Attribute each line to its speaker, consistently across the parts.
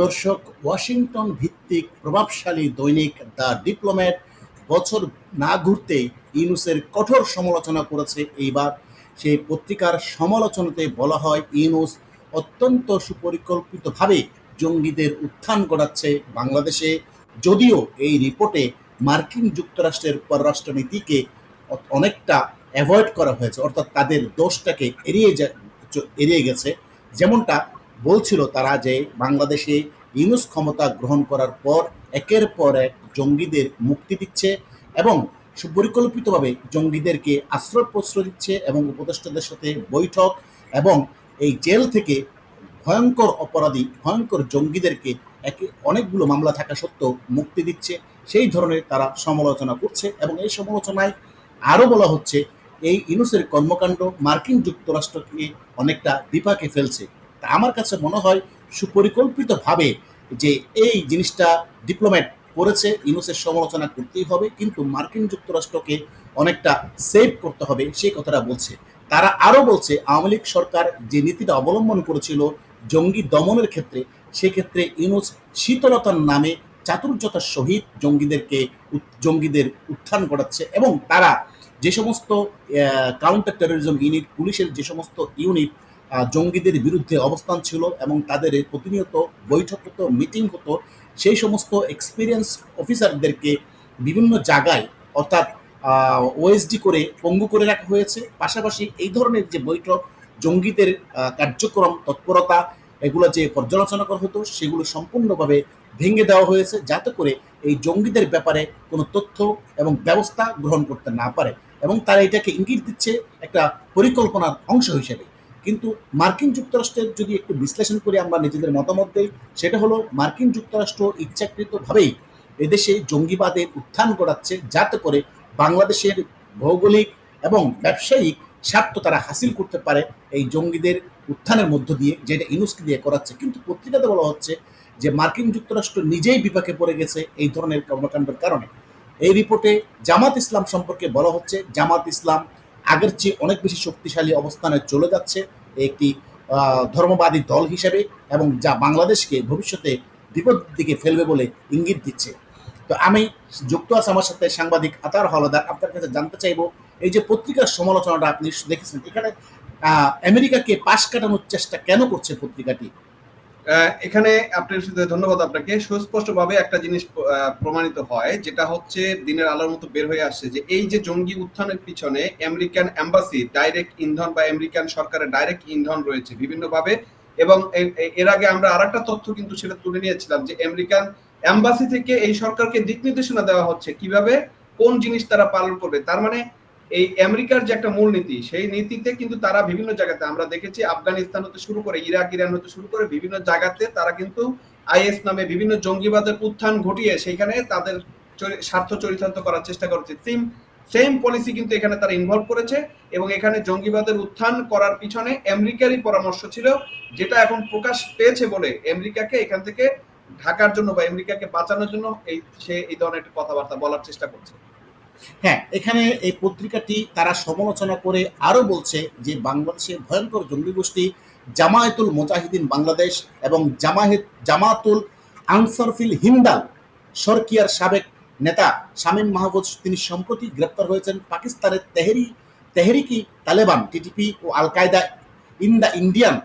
Speaker 1: দর্শক ওয়াশিংটন ভিত্তিক প্রভাবশালী দৈনিক দ্য ডিপ্লোম্যাট বছর না ঘুরতেই ইউনুসের কঠোর সমালোচনা করেছে এইবার। সেই পত্রিকার সমালোচনাতে বলা হয়, ইউনুস অত্যন্ত সুপরিকল্পিতভাবে জঙ্গিদের উত্থান ঘটাচ্ছে বাংলাদেশে। যদিও এই রিপোর্টে মার্কিন যুক্তরাষ্ট্রের পররাষ্ট্রনীতিকে অনেকটা অ্যাভয়েড করা হয়েছে, অর্থাৎ তাদের দোষটাকে এড়িয়ে এড়িয়ে গেছে। যেমনটা বলছিল তারা যে বাংলাদেশে ইউনুস ক্ষমতা গ্রহণ করার পর একের পর এক জঙ্গিদের মুক্তি দিচ্ছে এবং সুপরিকল্পিতভাবে জঙ্গিদেরকে আশ্রয় প্রশ্রয় দিচ্ছে এবং উপদেষ্টাদের সাথে বৈঠক এবং এই জেল থেকে ভয়ঙ্কর অপরাধী, ভয়ঙ্কর জঙ্গিদেরকে একে অনেকগুলো মামলা থাকা সত্ত্বেও মুক্তি দিচ্ছে। সেই ধরনের তারা সমালোচনা করছে এবং এই সমালোচনায় আরও বলা হচ্ছে, এই ইনুসের কর্মকাণ্ড মার্কিন যুক্তরাষ্ট্রকে অনেকটা বিপাকে ফেলছে। তা আমার কাছে মনে হয় সুপরিকল্পিতভাবে যে এই জিনিসটা ডিপ্লোম্যাট করেছে, ইউনুসের সমালোচনা করতেই হবে, কিন্তু মার্কিন যুক্তরাষ্ট্রকে অনেকটা সেভ করতে হবে, সেই কথাটা বলছে। তারা আরও বলছে, আওয়ামী লীগ সরকার যে নীতিটা অবলম্বন করেছিল জঙ্গি দমনের ক্ষেত্রে, সেক্ষেত্রে ইউনুস শীতলতার নামে চাতুর্যতার সহিত জঙ্গিদেরকে জঙ্গিদের উত্থান ঘটাচ্ছে এবং তারা যে সমস্ত কাউন্টার টেরোরিজম ইউনিট পুলিশের যে সমস্ত ইউনিট জঙ্গিদের বিরুদ্ধে অবস্থান ছিল এবং তাদের প্রতিনিয়ত বৈঠক হতো, মিটিং হতো। সেই সমস্ত এক্সপিরিয়েন্স অফিসারদেরকে বিভিন্ন জায়গায়, অর্থাৎ ওএসডি করে পঙ্গু করে রাখা হয়েছে। পাশাপাশি এই ধরনের যে বৈঠক, জঙ্গিদের কার্যক্রম, তৎপরতা, এগুলো যে পর্যালোচনা করা হতো, সেগুলো সম্পূর্ণভাবে ভেঙে দেওয়া হয়েছে, যাতে করে এই জঙ্গিদের ব্যাপারে কোনো তথ্য এবং ব্যবস্থা গ্রহণ করতে না পারে। এবং তারা এটাকে ইঙ্গিত দিচ্ছে একটা পরিকল্পনার অংশ হিসেবে। কিন্তু মার্কিন যুক্তরাষ্ট্রের যদি একটু বিশ্লেষণ করে আমরা নিজেদের মতামত দেই, সেটা হলো মার্কিন যুক্তরাষ্ট্র ইচ্ছাকৃতভাবেই এদেশে জঙ্গিবাদের উত্থান ঘটাচ্ছে যাতে করে বাংলাদেশের ভৌগোলিক এবং ব্যবসায়িক স্বার্থ তারা হাসিল করতে পারে এই জঙ্গিদের উত্থানের মধ্য দিয়ে, যেটা ইনুসকে দিয়ে করাচ্ছে। কিন্তু পত্রিকাতে বলা হচ্ছে যে মার্কিন যুক্তরাষ্ট্র নিজেই বিপাকে পড়ে গেছে এই ধরনের কর্মকাণ্ডের কারণে। এই রিপোর্টে জামাত ইসলাম সম্পর্কে বলা হচ্ছে, জামাত ইসলাম আগের চেয়ে অনেক বেশি শক্তিশালী অবস্থানে চলে যাচ্ছে। একটি ধর্মবাদী দল হিসেবে এবং যা বাংলাদেশকে ভবিষ্যতে বিপদের দিকে ফেলবে বলে ইঙ্গিত দিচ্ছে। তো আমি যুক্ত আছে আমার সাথে সাংবাদিক আতার হলদার আপনার কাছে জানতে চাইব, এই যে পত্রিকার সমালোচনাটা আপনি দেখেছেন, এখানে আমেরিকাকে পাশ কাটানোর চেষ্টা কেন করছে পত্রিকাটি?
Speaker 2: এখানে আপনার ধন্যবাদ আপনাকে। সুস্পষ্টভাবে একটা জিনিস প্রমাণিত হয়, যেটা হচ্ছে দিনের আলোর মতো বের হয়ে আসছে যে এই যে জঙ্গি উত্থানের পিছনে আমেরিকান এম্বাসি ডাইরেক্ট ইন্ধন বা আমেরিকান সরকারের ডাইরেক্ট ইন্ধন রয়েছে বিভিন্নভাবে এবং এর আগে আমরা আরেকটা তথ্য কিন্তু সেটা তুলে নিয়েছিলাম যে আমেরিকান এম্বাসি থেকে এই সরকারকে দিক নির্দেশনা দেওয়া হচ্ছে কীভাবে, কোন জিনিস তারা পালন করবে। তার মানে এই আমেরিকার যে একটা মূলনীতি, সেই নীতিতে কিন্তু তারা বিভিন্ন জায়গাতে, আমরা দেখেছি আফগানিস্তান হতে শুরু করে ইরাক, ইরান হতে শুরু করে বিভিন্ন জায়গাতে তারা কিন্তু আইএস নামে বিভিন্ন জঙ্গিবাদের উত্থান ঘটিয়ে সেখানে তাদের স্বার্থ চরিতার্থ করার চেষ্টা করেছে। সেম সেম পলিসি কিন্তু এখানে তারা ইনভলভ করেছে এবং এখানে জঙ্গিবাদের উত্থান করার পিছনে আমেরিকারই পরামর্শ ছিল, যেটা এখন প্রকাশ পেয়েছে বলে আমেরিকাকে এখান থেকে ঢাকার জন্য বা আমেরিকাকে বাঁচানোর জন্য এই, সে এই ধরনের একটা কথাবার্তা বলার চেষ্টা করছে।
Speaker 1: হ্যাঁ এখানে এই পত্রিকাটি তারা সমালোচনা করে আরও বলছে যে বাংলাদেশের ভয়ঙ্কর জঙ্গি গোষ্ঠী জামায়াতুল মুজাহিদিন বাংলাদেশ এবং জামাহিদ জামাতুল আনসারফিল হিন্দাল সরকিয়ার সাবেক নেতা শামীম মাহবুজ তিনি সম্প্রতি গ্রেপ্তার হয়েছেন পাকিস্তানের তেহরি, তেহরিকি তালেবান, টিটিপি ও al Qaeda in the Indian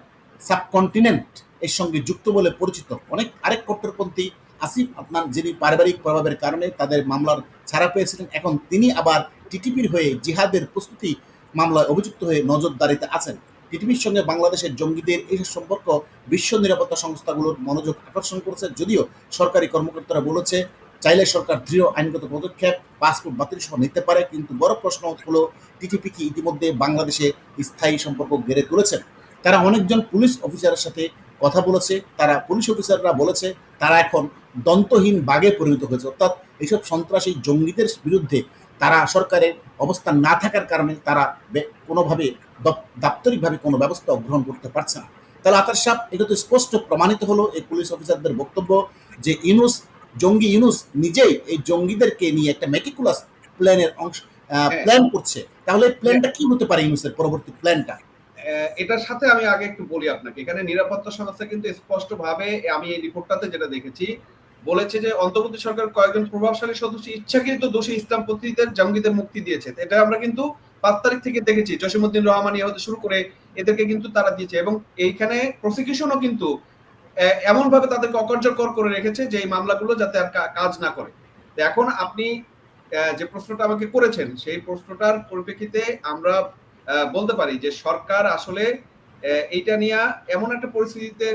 Speaker 1: subcontinent এর সঙ্গে যুক্ত বলে পরিচিত। অনেক, আরেক কট্টরপন্থী আসিফ আপনার যিনি পারিবারিক প্রভাবের কারণে তাদের মামলার ছাড়া পেয়েছিলেন, এখন তিনি আবার টিটিপির হয়ে জিহাদের প্রস্তুতি মামলায় অভিযুক্ত হয়ে নজরদারিতে আছেন। টিটিপির সঙ্গে বাংলাদেশের জঙ্গিদের এই সম্পর্ক বিশ্ব নিরাপত্তা সংস্থাগুলোর মনোযোগ আকর্ষণ করেছে, যদিও সরকারি কর্মকর্তারা বলেছে, চাইলে সরকার দৃঢ় আইনগত পদক্ষেপ, পাসপোর্ট বাতিল সহ নিতে পারে, কিন্তু বড় প্রশ্ন হলো, টিটিপি কি ইতিমধ্যে বাংলাদেশে স্থায়ী সম্পর্ক গড়ে তুলেছেন? তারা অনেকজন পুলিশ অফিসারের সাথে কথা বলেছে তারা পুলিশ অফিসাররা বলেছে তারা এখন দন্তহীন বাঘে পরিণত হয়েছে। অর্থাৎ এইসব সন্ত্রাসী জঙ্গিদের বিরুদ্ধে তারা সরকারের অবস্থান না থাকার কারণে তারা কোনোভাবে দপ- দাপ্তরিকভাবে কোনো ব্যবস্থা গ্রহণ করতে পারছে না। তাহলে আতার সাপ এটা তো স্পষ্ট প্রমাণিত হলো এই পুলিশ অফিসারদের বক্তব্য যে ইউনুস জঙ্গি ইউনুস নিজেই এই জঙ্গিদেরকে নিয়ে একটা মেটিকুলাস প্ল্যানের অংশ। প্ল্যান করছে। তাহলে প্ল্যানটা কি হতে পারে ইউনুসের পরবর্তী প্ল্যানটা
Speaker 2: এটার সাথে আমি আগে একটু বলি আপনাকে। এখানে নিরাপত্তা সংস্থা কিন্তু স্পষ্টভাবে আমি এই রিপোর্টটাতে যেটা দেখেছি, বলেছে যে অন্তর্বর্তী সরকার কয়েকজন প্রভাবশালী সদস্য ইচ্ছাকৃত দোষী ইসলামপন্থীদের জঙ্গিদের মুক্তি দিয়েছে। এটা আমরা কিন্তু পাঁচ তারিখ থেকে দেখেছি জসিমুদ্দিন রহমানি হতে শুরু করে এদেরকে কিন্তু তারা দিয়েছে এবং এইখানে প্রসিকিউশনও কিন্তু এমন ভাবে তাদেরকে অকার্যকর করে রেখেছে যে এই মামলাগুলো যাতে আর কাজ না করে। এখন আপনি যে প্রশ্নটা আমাকে করেছেন, সেই প্রশ্নটার পরিপ্রেক্ষিতে আমরা বলতে পারি যে সরকার আসলে এইটা নিয়ে এমন একটা পরিস্থিতিতে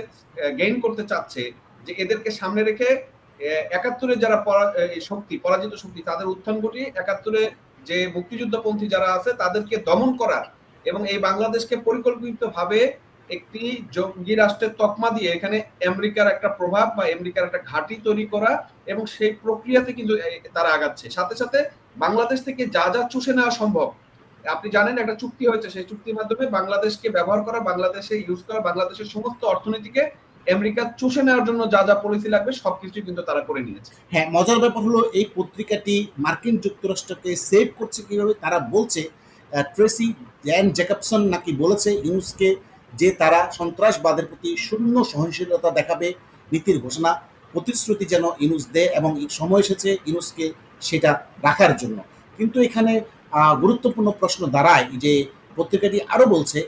Speaker 2: গেইন করতে চাচ্ছে যে এদেরকে সামনে রেখে একাত্তরে যারা শক্তি, পরাজিত শক্তি, তাদের উত্থান ঘটিয়ে একাত্তরে যে মুক্তিযুদ্ধপন্থী যারা আছে, তাদেরকে দমন করার এবং এই বাংলাদেশকে পরিকল্পিতভাবে একটি জঙ্গি রাষ্ট্রের তকমা দিয়ে এখানে আমেরিকার একটা প্রভাব বা আমেরিকার একটা ঘাঁটি তৈরি করা এবং সেই প্রক্রিয়াতে কিন্তু তারা আগাচ্ছে। সাথে সাথে বাংলাদেশ থেকে যা যা চুষে নেওয়া সম্ভব আপনি জানেন একটা চুক্তি হয়েছে, সেই চুক্তির মাধ্যমে বাংলাদেশকে ব্যবহার করা, বাংলাদেশে ইউজ করা, বাংলাদেশের সমস্ত অর্থনীতিকে আমেরিকা চুষে নেওয়ার জন্য যা যা পলিসি লাগবে সবকিছু কিন্তু তারা করে নিয়েছে।
Speaker 1: হ্যাঁ মজার ব্যাপার হলো এই পত্রিকাটি মার্কিন যুক্তরাষ্ট্রকে সেভ করছে কীভাবে, তারা বলছে ট্রেসি জ্যান জ্যাকবসন নাকি বলেছে, ইউনুসকে যে তারা সন্ত্রাসবাদের প্রতি শূন্য সহনশীলতা দেখাবে, নীতির ঘোষণা, প্রতিশ্রুতি যেন ইনুস দেয় এবং সময় এসেছে ইনুসকে সেটা রাখার জন্য। কিন্তু এখানে গুরুত্বপূর্ণ প্রশ্ন দাঁড়ায় যে পত্রিকাটি আরও বলছে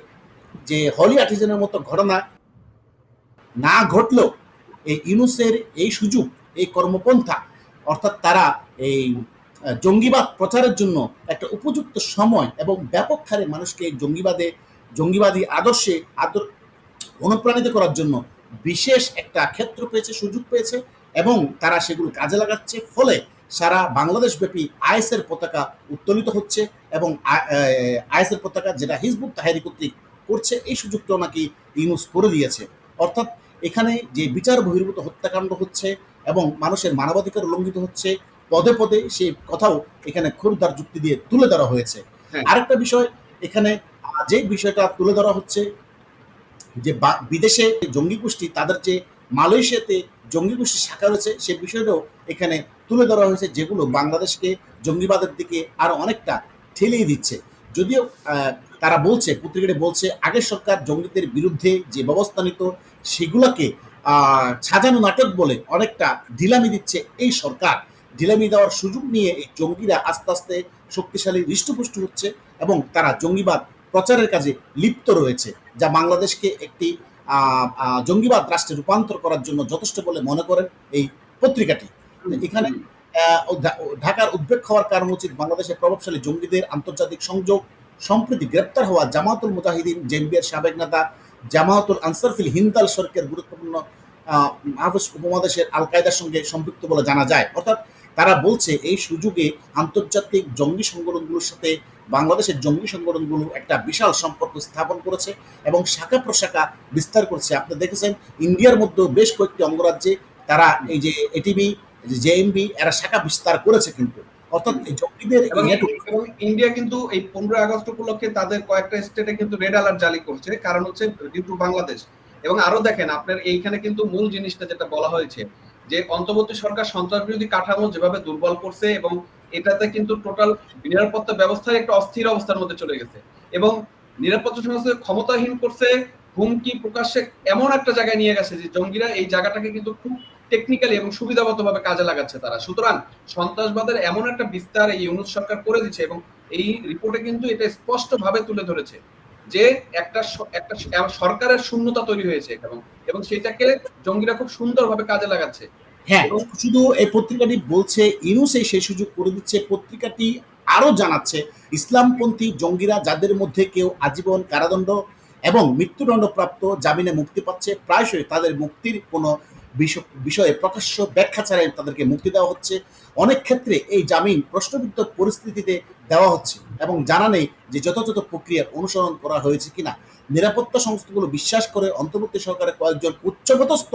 Speaker 1: যে হলি আর্টিজেনের মতো ঘটনা না ঘটলেও এই ইউনুসের এই সুযোগ, এই কর্মপন্থা, অর্থাৎ তারা এই জঙ্গিবাদ প্রচারের জন্য একটা উপযুক্ত সময় এবং ব্যাপক হারে মানুষকে জঙ্গিবাদে, জঙ্গিবাদী আদর্শে আদর, অনুপ্রাণিত করার জন্য বিশেষ একটা ক্ষেত্র পেয়েছে, সুযোগ পেয়েছে এবং তারা সেগুলো কাজে লাগাচ্ছে। ফলে সারা বাংলাদেশ ব্যাপী আইএসের পতাকা উত্তোলিত হচ্ছে এবং আইএসের পতাকা যেটা হিজবুত তাহেরি কর্তৃক করছে এই সুযোগটাও নাকি ইউনুস করে দিয়েছে অর্থাৎ এখানে যে বিচার বহির্ভূত হত্যাকাণ্ড হচ্ছে এবং মানুষের মানবাধিকার উল্লঙ্ঘিত হচ্ছে পদে পদে সেই কথাও এখানে ক্ষুরদার যুক্তি দিয়ে তুলে ধরা হয়েছে
Speaker 2: হ্যাঁ।
Speaker 1: আরেকটা বিষয় এখানে যে বিষয়টা তুলে ধরা হচ্ছে যে বা- বিদেশে জঙ্গি গোষ্ঠী তাদের যে মালয়েশিয়াতে জঙ্গি গোষ্ঠী শাখা রয়েছে। সে বিষয়টাও এখানে তুলে ধরা হয়েছে, যেগুলো বাংলাদেশকে জঙ্গিবাদের দিকে আরও অনেকটা ঠেলিয়ে দিচ্ছে। যদিও তারা বলছে, পত্রিকাটি বলছে, আগের সরকার জঙ্গিদের বিরুদ্ধে যে ব্যবস্থা নিত, সেগুলোকে সাজানো নাটক বলে অনেকটা ঢিলামি দিচ্ছে এই সরকার। ঢিলামি দেওয়ার সুযোগ নিয়ে এই জঙ্গিরা আস্তে আস্তে শক্তিশালী, হৃষ্টপুষ্ট হচ্ছে এবং তারা জঙ্গিবাদ প্রচারের কাজে লিপ্ত রয়েছে, যা বাংলাদেশকে একটি জঙ্গিবাদ রাষ্ট্রে রূপান্তর করার জন্য যথেষ্ট বলে মনে করেন এই পত্রিকাটি। এখানে ঢাকার উদ্বেগ হওয়ার কারণ উচিত বাংলাদেশের প্রভাবশালী জঙ্গিদের আন্তর্জাতিক সংযোগ সম্প্রতি গ্রেপ্তার হওয়া জামাতুল মুজাহিদিন জেম্বিয়ার সাবেক নেতা জামায়াতুল আনসারফিল হিন্দাল সরকার গুরুত্বপূর্ণ আহ, উপমহাদেশের আল কায়দার সঙ্গে সম্পৃক্ত বলে জানা যায়। অর্থাৎ তারা বলছে এই সুযোগে আন্তর্জাতিক জঙ্গি সংগঠনগুলোর সাথে বাংলাদেশের জঙ্গি সংগঠনগুলো একটা বিশাল সম্পর্ক স্থাপন করেছে এবং শাখা প্রশাখা বিস্তার করছে। আপনি দেখেছেন ইন্ডিয়ার মধ্যে বেশ কয়েকটি অঙ্গরাজ্যে তারা এই যে এটিবি জেএমবি এরা শাখা বিস্তার করেছে কিন্তু। অর্থাৎ জঙ্গিদের
Speaker 2: ইন্ডিয়া কিন্তু এই পনেরোই আগস্ট উপলক্ষে তাদের কয়েকটা স্টেটে কিন্তু রেড অ্যালার্ট জারি করছে। কারণ হচ্ছে ডিউ টু বাংলাদেশ। এবং আরও দেখেন আপনার এইখানে কিন্তু মূল জিনিসটা যেটা বলা হয়েছে যে অন্তর্বর্তী সরকার সন্ত্রাস বিরোধী কাঠামো যেভাবে দুর্বল করছে এবং এটাতে কিন্তু টোটাল নিরাপত্তা ব্যবস্থায় একটা অস্থির অবস্থার মধ্যে চলে গেছে এবং নিরাপত্তা সংস্থা ক্ষমতাহীন করছে, হুমকি প্রকাশ্যে এমন একটা জায়গায় নিয়ে গেছে যে জঙ্গিরা এই জায়গাটাকে কিন্তু খুব টেকনিক্যালি এবং সুবিধাগত ভাবে কাজে লাগাচ্ছে তারা। সুতরাং সন্ত্রাসবাদের এমন একটা বিস্তার এই ইউনুস সরকার করে দিচ্ছে এবং এই রিপোর্টে কিন্তু এটা স্পষ্ট ভাবে তুলে ধরেছে। যে একটা একটা সরকারের শূন্যতা তৈরি হয়েছে এবং এবং সেটাকে জঙ্গিরা খুব সুন্দরভাবে কাজে লাগাচ্ছে।
Speaker 1: হ্যাঁ। শুধু এই পত্রিকাটি বলছে এই সেই সুযোগ করে দিচ্ছে পত্রিকাটি আরও জানাচ্ছে ইসলামপন্থী জঙ্গিরা যাদের মধ্যে কেউ আজীবন কারাদণ্ড এবং মৃত্যুদণ্ডপ্রাপ্ত জামিনে মুক্তি পাচ্ছে প্রায়শই তাদের মুক্তির কোনো বিষ- বিষয়ে প্রকাশ্য ব্যাখ্যা ছাড়াই তাদেরকে মুক্তি দেওয়া হচ্ছে। অনেক ক্ষেত্রে এই জামিন প্রশ্নবিদ্ধ পরিস্থিতিতে দেওয়া হচ্ছে এবং জানা নেই যে যথাযথ প্রক্রিয়ার অনুসরণ করা হয়েছে কিনা। নিরাপত্তা সংস্থাগুলো বিশ্বাস করে অন্তর্বর্তী সরকারের কয়েকজন উচ্চপদস্থ,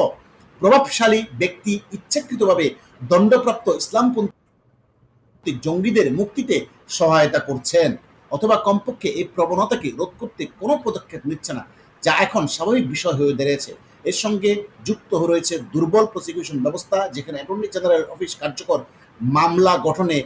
Speaker 1: প্রভাবশালী ব্যক্তি ইচ্ছাকৃতভাবে দণ্ডপ্রাপ্ত ইসলামপন্থী জঙ্গিদের মুক্তিতে সহায়তা করছেন অথবা কমপক্ষে এই প্রবণতাকে রোধ করতে কোনো পদক্ষেপ নিচ্ছে না, যা এখন স্বাভাবিক বিষয় হয়ে দাঁড়িয়েছে। এর সঙ্গে যুক্ত রয়েছে দুর্বল প্রসিকিউশন ব্যবস্থা, যেখানে অ্যাটর্নি জেনারেল অফিস কার্যকর মামলা গঠনে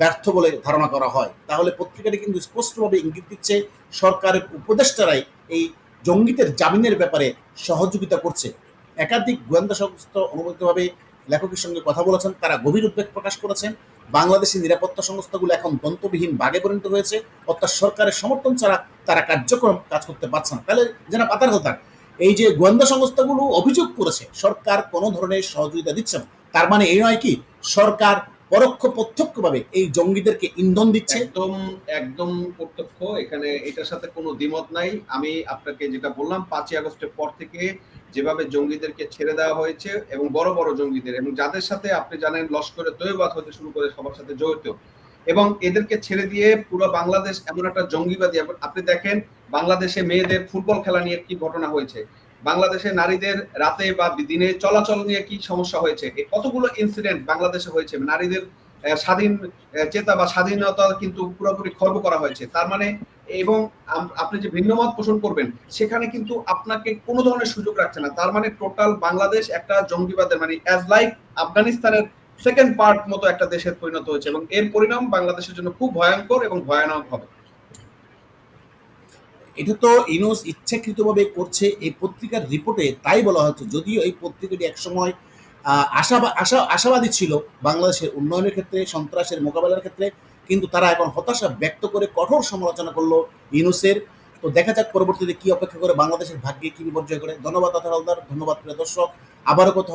Speaker 1: ব্যর্থ বলে ধারণা করা হয়। তাহলে পত্রিকাটি কিন্তু স্পষ্টভাবে ইঙ্গিত দিচ্ছে সরকারের উপদেষ্টারাই এই জঙ্গিদের জামিনের ব্যাপারে সহযোগিতা করছে। একাধিক গোয়েন্দা সংস্থা অনুমোদিতভাবে লেখকের সঙ্গে কথা বলেছেন, তারা গভীর উদ্বেগ প্রকাশ করেছেন। বাংলাদেশের নিরাপত্তা সংস্থাগুলো এখন দন্তবিহীন বাগে পরিণত হয়েছে, অর্থাৎ সরকারের সমর্থন ছাড়া তারা কার্যক্রম কাজ করতে পারছে না। তাহলে যেন পাতার কথা, এই যে গোয়েন্দা সংস্থাগুলো অভিযোগ করেছে, সরকার কোনো ধরনের সহযোগিতা দিচ্ছে না। তার মানে এই নয় কি, সরকার পরোক্ষ প্রত্যক্ষভাবে এই জঙ্গিদেরকে ইন্ধন দিচ্ছে?
Speaker 2: একদম একদম প্রত্যক্ষ। এখানে এটার সাথে কোনো দ্বিমত নাই। আমি আপনাকে যেটা বললাম, পাঁচই আগস্টের পর থেকে যেভাবে জঙ্গিদেরকে ছেড়ে দেওয়া হয়েছে এবং বড় বড় জঙ্গিদের এবং যাদের সাথে আপনি জানেন লস্করে তৈবাদ হতে শুরু করে সবার সাথে জড়িত এবং এদেরকে ছেড়ে দিয়ে পুরো বাংলাদেশ এমন একটা জঙ্গিবাদী। আপনি দেখেন, বাংলাদেশে মেয়েদের ফুটবল খেলা নিয়ে কি ঘটনা হয়েছে? বাংলাদেশে নারীদের রাতে বা দিনে চলাচল নিয়ে কি সমস্যা হয়েছে? কতগুলো ইনসিডেন্ট বাংলাদেশে হয়েছে? নারীদের স্বাধীন চেতা বা স্বাধীনতা কিন্তু পুরোপুরি খর্ব করা হয়েছে। তার মানে এবং আপনি যে ভিন্নমত পোষণ করবেন, সেখানে কিন্তু আপনাকে কোনো ধরনের সুযোগ রাখছে না। তার মানে টোটাল বাংলাদেশ একটা জঙ্গিবাদের মানে অ্যাজ লাইক আফগানিস্তানের সেকেন্ড পার্ট মতো একটা দেশের পরিণত হয়েছে। এবং এর পরিণাম বাংলাদেশের জন্য খুব ভয়ঙ্কর এবং ভয়ানক হবে।
Speaker 1: এটা তো ইউনুস ইচ্ছাকৃতভাবে করছে এই পত্রিকার রিপোর্টে, তাই বলা হচ্ছে। যদিও এই পত্রিকাটি একসময় আশা আশা, আশাবাদী ছিল বাংলাদেশের উন্নয়নের ক্ষেত্রে, সন্ত্রাসের মোকাবেলার ক্ষেত্রে, কিন্তু তারা এখন হতাশা ব্যক্ত করে কঠোর সমালোচনা করল ইউনুসের তো দেখা যাক পরবর্তীতে কি অপেক্ষা করে বাংলাদেশের ভাগ্যে কি বিপর্যয় করে ধন্যবাদ আতার হালদার। ধন্যবাদ, প্রিয় দর্শক। আবারও কথা